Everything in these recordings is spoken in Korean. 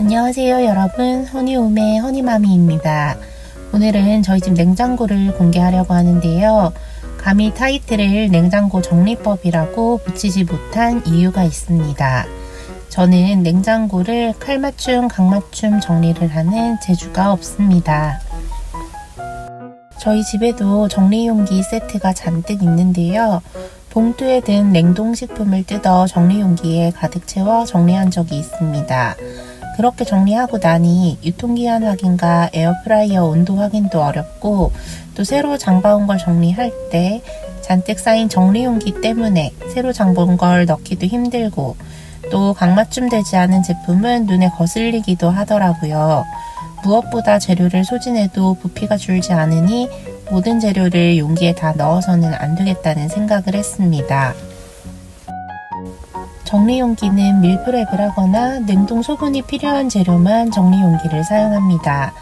안녕하세요 여러분 허니움의 허니마미입니다. 오늘은 저희 집 냉장고를 공개하려고 하는데요. 감히 타이틀을 냉장고 정리법이라고 붙이지 못한 이유가 있습니다. 저는 냉장고를 칼맞춤, 각맞춤 정리를 하는 재주가 없습니다. 저희 집에도 정리용기 세트가 잔뜩 있는데요. 봉투에 든 냉동식품을 뜯어 정리용기에 가득 채워 정리한 적이 있습니다. 그렇게 정리하고 나니 유통기한 확인과 에어프라이어 온도 확인도 어렵고 또 새로 장봐온 걸 정리할 때 잔뜩 쌓인 정리용기 때문에 새로 장본 걸 넣기도 힘들고 또 각맞춤 되지 않은 제품은 눈에 거슬리기도 하더라고요. 무엇보다 재료를 소진해도 부피가 줄지 않으니 모든 재료를 용기에 다 넣어서는 안 되겠다는 생각을 했습니다. 정리용기는 밀프랩을 하거나 냉동 소분이 필요한 재료만 정리용기를 사용합니다.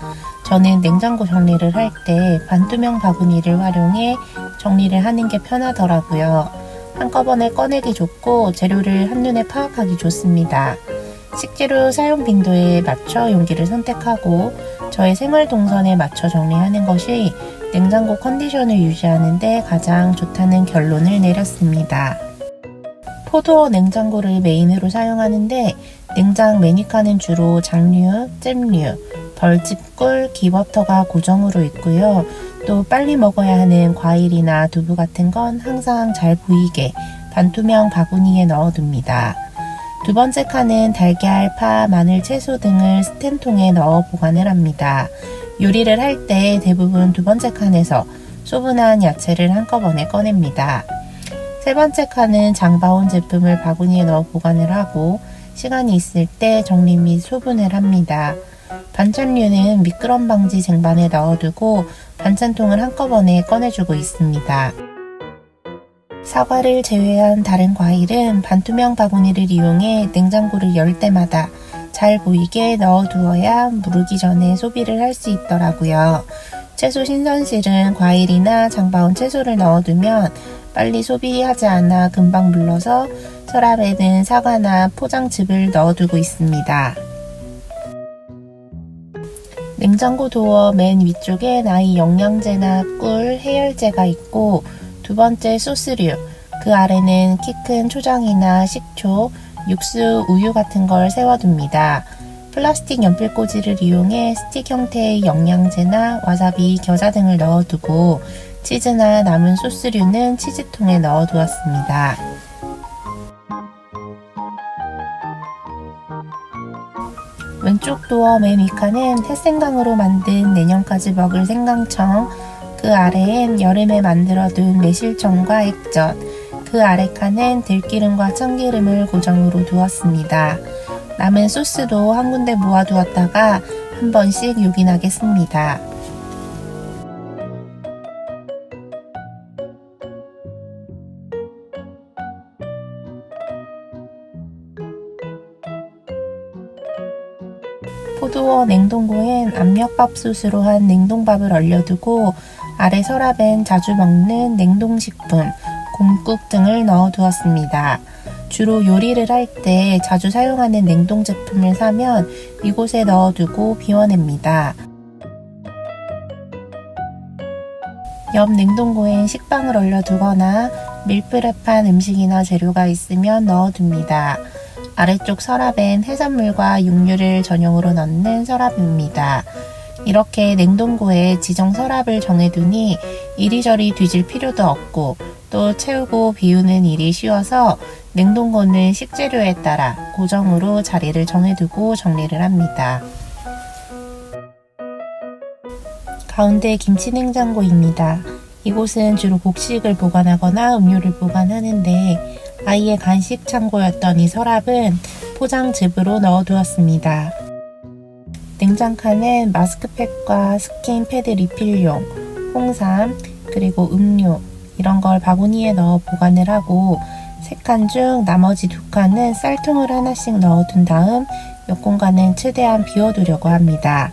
저는 냉장고 정리를 할 때 반투명 바구니를 활용해 정리를 하는 게 편하더라고요. 한꺼번에 꺼내기 좋고 재료를 한눈에 파악하기 좋습니다. 식재료 사용 빈도에 맞춰 용기를 선택하고 저의 생활 동선에 맞춰 정리하는 것이 냉장고 컨디션을 유지하는데 가장 좋다는 결론을 내렸습니다. 포도어 냉장고를 메인으로 사용하는데 냉장 메니카는 주로 장류, 잼류, 벌집, 꿀, 기버터가 고정으로 있고요. 또 빨리 먹어야 하는 과일이나 두부 같은 건 항상 잘 보이게 반투명 바구니에 넣어둡니다. 두 번째 칸은 달걀, 파, 마늘, 채소 등을 스텐통에 넣어 보관을 합니다. 요리를 할 때 대부분 두 번째 칸에서 소분한 야채를 한꺼번에 꺼냅니다. 세 번째 칸은 장바온 제품을 바구니에 넣어 보관을 하고 시간이 있을 때 정리 및 소분을 합니다. 반찬류는 미끄럼 방지 쟁반에 넣어두고 반찬통을 한꺼번에 꺼내주고 있습니다. 사과를 제외한 다른 과일은 반투명 바구니를 이용해 냉장고를 열 때마다 잘 보이게 넣어두어야 무르기 전에 소비를 할 수 있더라고요. 채소 신선실은 과일이나 장바온 채소를 넣어두면 빨리 소비하지 않아 금방 물러서 서랍에는 사과나 포장즙을 넣어두고 있습니다. 냉장고 도어 맨 위쪽에 나이 영양제나 꿀, 해열제가 있고 두 번째 소스류, 그 아래는 키 큰 초장이나 식초, 육수, 우유 같은 걸 세워둡니다. 플라스틱 연필꽂이를 이용해 스틱 형태의 영양제나 와사비, 겨자 등을 넣어두고 치즈나 남은 소스류는 치즈통에 넣어 두었습니다. 왼쪽 도어 맨 위칸은 햇생강으로 만든 내년까지 먹을 생강청, 그 아래엔 여름에 만들어둔 매실청과 액젓, 그 아래 칸엔 들기름과 참기름을 고정으로 두었습니다. 남은 소스도 한 군데 모아두었다가 한 번씩 요긴하겠습니다. 포도어 냉동고엔 압력밥솥으로 한 냉동밥을 얼려두고 아래 서랍엔 자주 먹는 냉동식품, 곰국 등을 넣어두었습니다. 주로 요리를 할 때 자주 사용하는 냉동 제품을 사면 이곳에 넣어두고 비워냅니다. 옆 냉동고엔 식빵을 얼려두거나 밀프랩한 음식이나 재료가 있으면 넣어둡니다. 아래쪽 서랍엔 해산물과 육류를 전용으로 넣는 서랍입니다. 이렇게 냉동고에 지정 서랍을 정해두니 이리저리 뒤질 필요도 없고 또 채우고 비우는 일이 쉬워서 냉동고는 식재료에 따라 고정으로 자리를 정해두고 정리를 합니다. 가운데 김치 냉장고입니다. 이곳은 주로 곡식을 보관하거나 음료를 보관하는데 아이의 간식 창고였던 이 서랍은 포장즙으로 넣어두었습니다. 냉장칸엔 마스크팩과 스킨 패드 리필용, 홍삼, 그리고 음료 이런 걸 바구니에 넣어 보관을 하고 세 칸 중 나머지 두 칸은 쌀통을 하나씩 넣어둔 다음 옆 공간은 최대한 비워두려고 합니다.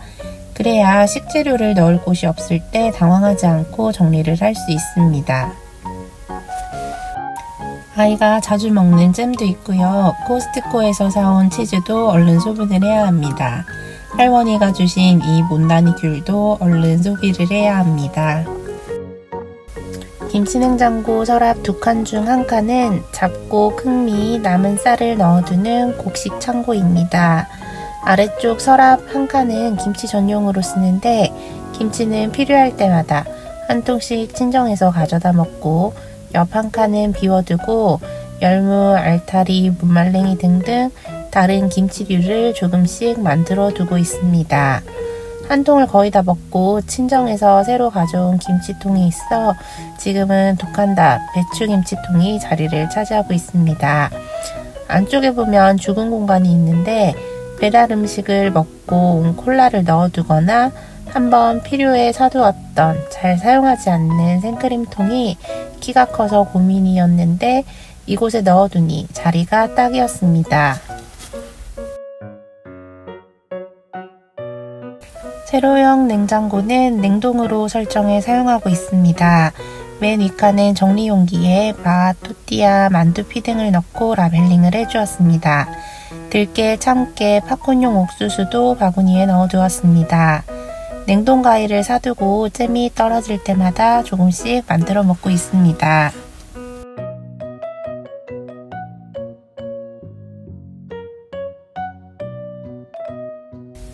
그래야 식재료를 넣을 곳이 없을 때 당황하지 않고 정리를 할 수 있습니다. 아이가 자주 먹는 잼도 있고요. 코스트코에서 사온 치즈도 얼른 소분을 해야 합니다. 할머니가 주신 이 못난이 귤도 얼른 소비를 해야 합니다. 김치냉장고 서랍 두 칸 중 한 칸은 잡고 큰 미 남은 쌀을 넣어두는 곡식 창고입니다. 아래쪽 서랍 한 칸은 김치 전용으로 쓰는데 김치는 필요할 때마다 한 통씩 친정에서 가져다 먹고 옆 한 칸은 비워두고 열무, 알타리, 무말랭이 등등 다른 김치류를 조금씩 만들어 두고 있습니다. 한 통을 거의 다 먹고 친정에서 새로 가져온 김치통이 있어 지금은 독한다 배추김치통이 자리를 차지하고 있습니다. 안쪽에 보면 죽은 공간이 있는데 배달 음식을 먹고 온 콜라를 넣어두거나 한번 필요해 사두었던 잘 사용하지 않는 생크림통이 키가 커서 고민이었는데 이곳에 넣어두니 자리가 딱이었습니다. 세로형 냉장고는 냉동으로 설정해 사용하고 있습니다. 맨 윗칸은 정리용기에 밥, 토띠아, 만두피 등을 넣고 라벨링을 해주었습니다. 들깨, 참깨, 팝콘용 옥수수도 바구니에 넣어두었습니다. 냉동 과일을 사두고 잼이 떨어질 때마다 조금씩 만들어 먹고 있습니다.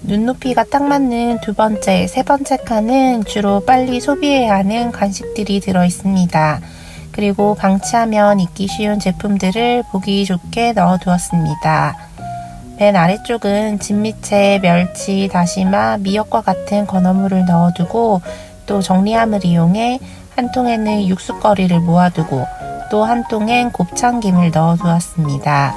눈높이가 딱 맞는 두 번째, 세 번째 칸은 주로 빨리 소비해야 하는 간식들이 들어 있습니다. 그리고 방치하면 잊기 쉬운 제품들을 보기 좋게 넣어 두었습니다. 맨 아래쪽은 진미채, 멸치, 다시마, 미역과 같은 건어물을 넣어두고 또 정리함을 이용해 한 통에는 육수거리를 모아두고 또 한 통엔 곱창김을 넣어 두었습니다.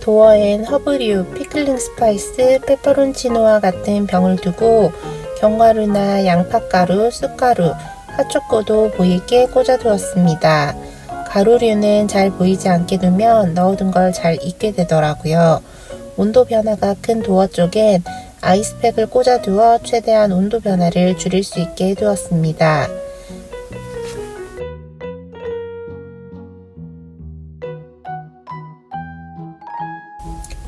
도어엔 허브류, 피클링 스파이스, 페퍼론치노와 같은 병을 두고 견과류나 양파가루, 쑥가루, 핫초코도 보이게 꽂아두었습니다. 가루류는 잘 보이지 않게 두면 넣어둔 걸잘 잊게 되더라고요. 온도 변화가 큰 도어 쪽엔 아이스팩을 꽂아두어 최대한 온도 변화를 줄일 수 있게 해두었습니다.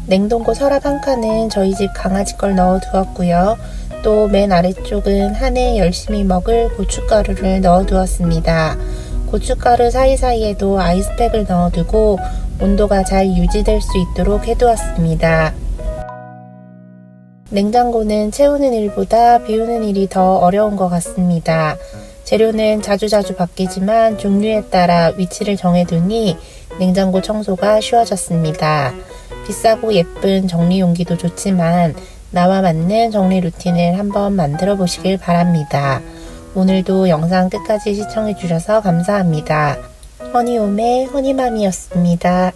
냉동고 서랍 한 칸은 저희 집 강아지 걸 넣어 두었고요. 또 맨 아래쪽은 한해 열심히 먹을 고춧가루를 넣어 두었습니다. 고춧가루 사이사이에도 아이스팩을 넣어두고 온도가 잘 유지될 수 있도록 해두었습니다. 냉장고는 채우는 일보다 비우는 일이 더 어려운 것 같습니다. 재료는 자주자주 바뀌지만 종류에 따라 위치를 정해두니 냉장고 청소가 쉬워졌습니다. 비싸고 예쁜 정리 용기도 좋지만 나와 맞는 정리 루틴을 한번 만들어 보시길 바랍니다. 오늘도 영상 끝까지 시청해 주셔서 감사합니다. 허니홈의 허니맘이었습니다.